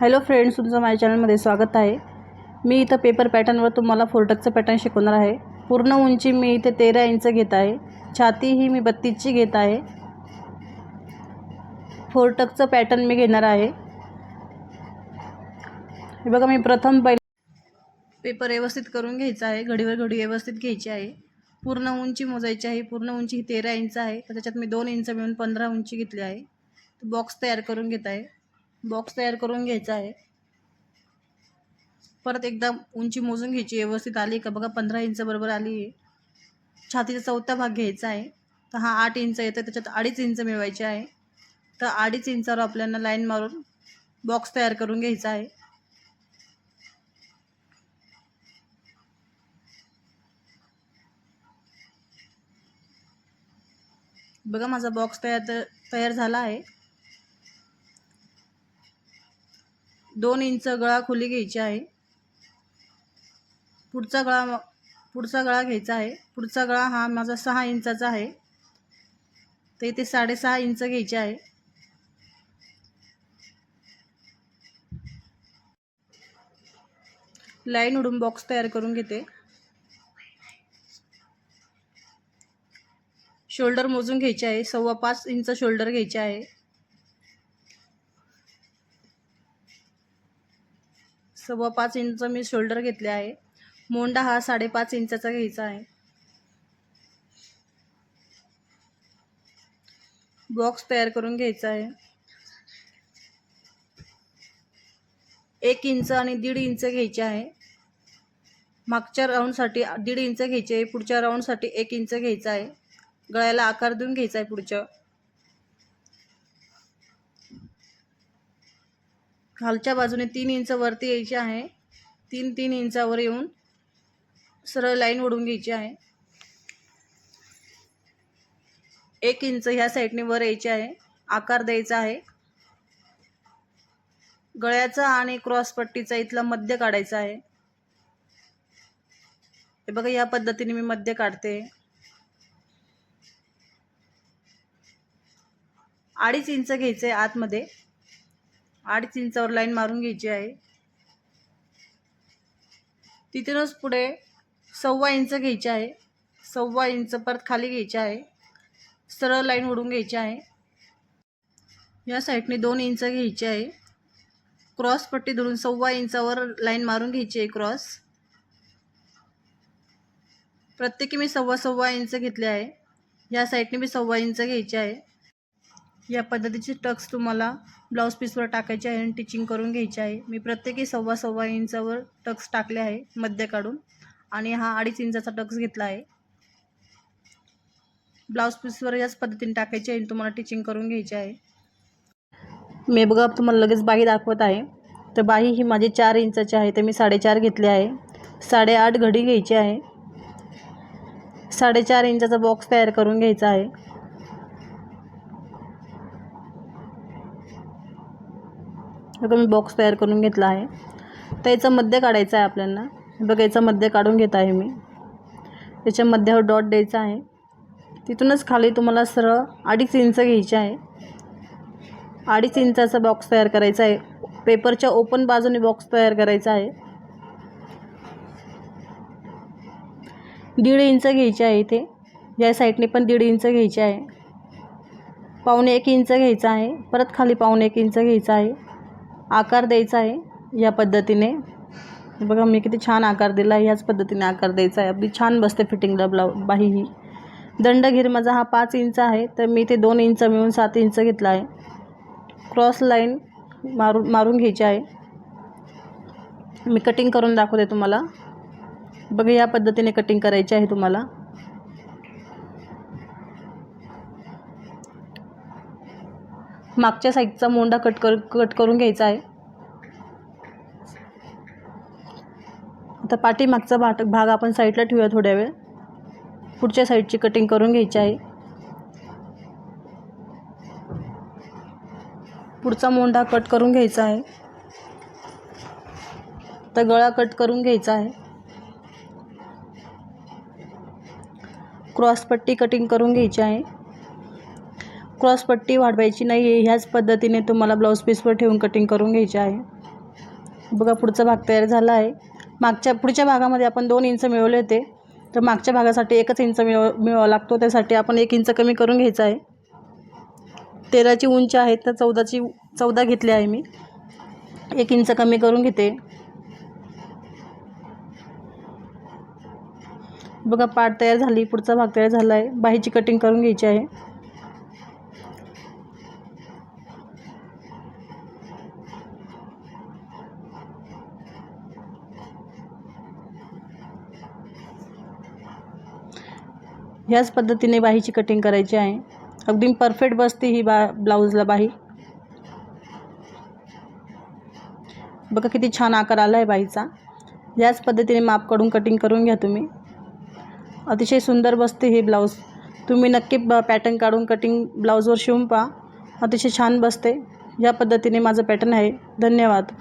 Hello friends तुमचं माझ्या चॅनलमध्ये स्वागत आहे. मी इथं पेपर पॅटर्नवर तुम्हाला फोरटकचं पॅटर्न शिकवणार आहे. पूर्ण उंची मी इथे तेरा इंच घेत आहे. छाती ही मी बत्तीसची घेत आहे. फोरटकचं पॅटर्न मी घेणार आहे. हे बघा मी प्रथम पहिले पेपर व्यवस्थित करून घ्यायचा आहे. घडीवर घडी व्यवस्थित घ्यायची आहे. पूर्ण उंची मोजायची आहे. पूर्ण उंची ही तेरा इंच आहे. तर त्याच्यात मी दोन इंच मिळून पंधरा उंची घेतली आहे. बॉक्स तयार करून घेत आहे. बॉक्स तयार करून घ्यायचा आहे. परत एकदा उंची मोजून घ्यायची व्यवस्थित आली का बघा पंधरा इंच बरोबर आली आहे. छातीचा चौथा भाग घ्यायचा आहे. तर हा आठ इंच येतं त्याच्यात अडीच इंच मिळवायचे आहे. तर अडीच इंचावर आपल्याला लाईन मारून बॉक्स तयार करून घ्यायचा आहे. बघा माझा बॉक्स तयार तयार झाला आहे. दोन इंच गळा खोली घ्यायची आहे. पुढचा गळा पुढचा गळा घ्यायचा आहे. पुढचा गळा हा माझा सहा इंचाचा आहे. तर इथे साडेसहा इंच घ्यायचे आहे. लाईन उडून बॉक्स तयार करून घेते. शोल्डर मोजून घ्यायचे आहे. सव्वा पाच इंच शोल्डर घ्यायचे आहे. सव्वा पाच इंच मी शोल्डर घेतले आहे. मोंडा हा साडेपाच इंचाचा घ्यायचा आहे. बॉक्स तयार करून घ्यायचा आहे. एक इंच आणि दीड इंच घ्यायचे आहे. मागच्या राऊंडसाठी दीड इंच घ्यायचे आहे. पुढच्या राऊंडसाठी एक इंच घ्यायचा आहे. गळ्याला आकार देऊन घ्यायचा आहे पुढच्या खालच्या बाजूने तीन इंच वरती यायची आहे. तीन तीन इंचावर येऊन सरळ लाईन ओढून घ्यायची आहे. एक इंच ह्या साईडने वर यायची आहे. आकार द्यायचा आहे. गळ्याचा आणि क्रॉस पट्टीचा इथला मध्य काढायचा आहे. हे बघा या पद्धतीने मी मध्य काढते. अडीच इंच घ्यायचं आहे आतमध्ये. अडीच इंचावर लाईन मारून घ्यायची आहे. तिथूनच पुढे सव्वा इंच घ्यायची आहे. सव्वा इंच परत खाली घ्यायची आहे. सरळ लाईन ओढून घ्यायची आहे. या साईडने दोन इंच घ्यायची आहे. क्रॉस पट्टी धरून सव्वा इंचावर लाईन मारून घ्यायची आहे क्रॉस. प्रत्येकी मी सव्वा सव्वा इंच घेतले आहे. या साईडने मी सव्वा इंच घ्यायची आहे. या पद्धतीचे टक्स तुम्हाला ब्लाऊज पीसवर टाकायचे आहे आणि टिचिंग करून घ्यायचे आहे. मी प्रत्येकी सव्वा सव्वा इंचावर टक्स टाकले आहे मध्य काढून. आणि हा अडीच इंचाचा टक्स घेतला आहे. ब्लाऊज पीसवर याच पद्धतीने टाकायचे आहे तुम्हाला टिचिंग करून घ्यायचे आहे. मी बघा तुम्हाला लगेच बाही दाखवत आहे. तर बाही ही माझी चार इंचाची आहे. तर मी साडेचार घेतले आहे. साडेआठ घडी घ्यायची आहे. साडेचार इंचाचा बॉक्स तयार करून घ्यायचा आहे. बघा मी बॉक्स तयार करून घेतला आहे. तर याचं मध्य काढायचं आहे आपल्याला. बघा याचं मध्य काढून घेत आहे मी. त्याच्या मध्यावर डॉट द्यायचा आहे. तिथूनच खाली तुम्हाला सरळ अडीच इंच घ्यायचे आहे. अडीच इंचाचा बॉक्स तयार करायचा आहे. पेपरच्या ओपन बाजूने बॉक्स तयार करायचा आहे. दीड इंच घ्यायचे आहे इथे. या साईडने पण दीड इंच घ्यायचे आहे. पावणे एक इंच घ्यायचा आहे. परत खाली पावणे एक इंच घ्यायचा आहे. आकार द्यायचा आहे या पद्धतीने. बघा मी किती छान आकार दिला आहे ह्याच पद्धतीने आकार द्यायचा आहे. अगदी छान बसते फिटिंगला ब्लाऊ बाही ही. दंडघीर माझा हा पाच इंच आहे तर मी ते दोन इंच मिळून सात इंच घेतला आहे. क्रॉस लाईन मारून मारून घ्यायची आहे. मी कटिंग करून दाखवते तुम्हाला. बघा या पद्धतीने कटिंग करायची आहे तुम्हाला. मागच्या साईडचा मोंडा कट कर कट करून घ्यायचा आहे. आता पाठीमागचा भाट भाग आपण साईडला ठेवूया थोड्या वेळ. पुढच्या साईडची कटिंग करून घ्यायची आहे. पुढचा मोंडा कट करून घ्यायचा आहे. तर गळा कट करून घ्यायचा आहे. क्रॉसपट्टी कटिंग करून घ्यायची आहे. क्रॉसपट्टी वाढवायची नाही आहे. ह्याच पद्धतीने तुम्हाला ब्लाऊज पीसवर ठेवून कटिंग करून घ्यायची आहे. बघा पुढचा भाग तयार झाला आहे. मागच्या पुढच्या भागामध्ये आपण दोन इंच मिळवले होते. तर मागच्या भागासाठी एकच इंच मिळव मिळवा लागतो. त्यासाठी आपण एक इंच कमी करून घ्यायचं आहे. तेराची उंची आहे तर चौदाची चौदा घेतली आहे मी. एक इंच कमी करून घेते. बघा पाट तयार झाली पुढचा भाग तयार झाला आहे. बाहीची कटिंग करून घ्यायची आहे. ह्याच पद्धतीने बाहीची कटिंग करायची आहे. अगदी परफेक्ट बसते ही बा ब्लाऊजला बाही. बघा किती छान आकार आला आहे बाईचा याच पद्धतीने माप काढून कटिंग करून घ्या तुम्ही. अतिशय सुंदर बसते हे ब्लाऊज तुम्ही नक्की ब पॅटर्न काढून कटिंग ब्लाऊजवर शिवून पहा. अतिशय छान बसते. या पद्धतीने माझं पॅटर्न आहे. धन्यवाद.